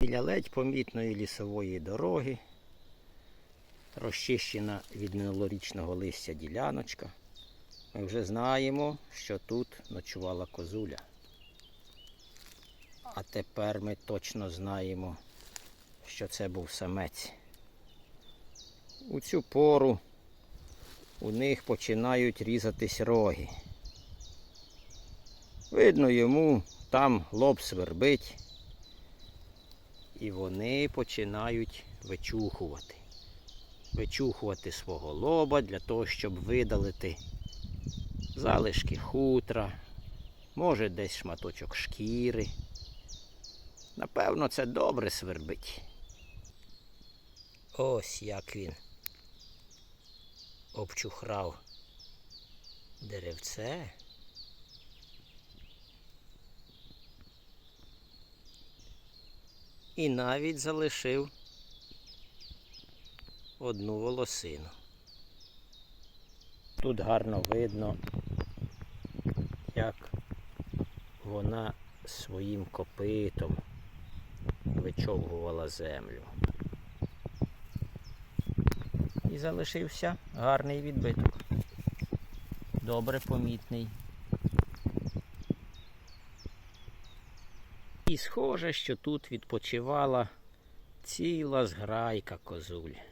Біля ледь помітної лісової дороги, розчищена від минулорічного листя діляночка. Ми вже знаємо, що тут ночувала козуля. А тепер ми точно знаємо, що це був самець. У цю пору у них починають різатись роги. Видно йому, там лоб свербить, і вони починають вичухувати. Вичухувати свого лоба для того, щоб видалити залишки хутра, може десь шматочок шкіри. Напевно, це добре свербить. Ось як він обчухрав деревце. І навіть залишив одну волосину. Тут гарно видно, як вона своїм копитом вичовгувала землю. І залишився гарний відбиток. Добре помітний. І схоже, що тут відпочивала ціла зграйка козуль.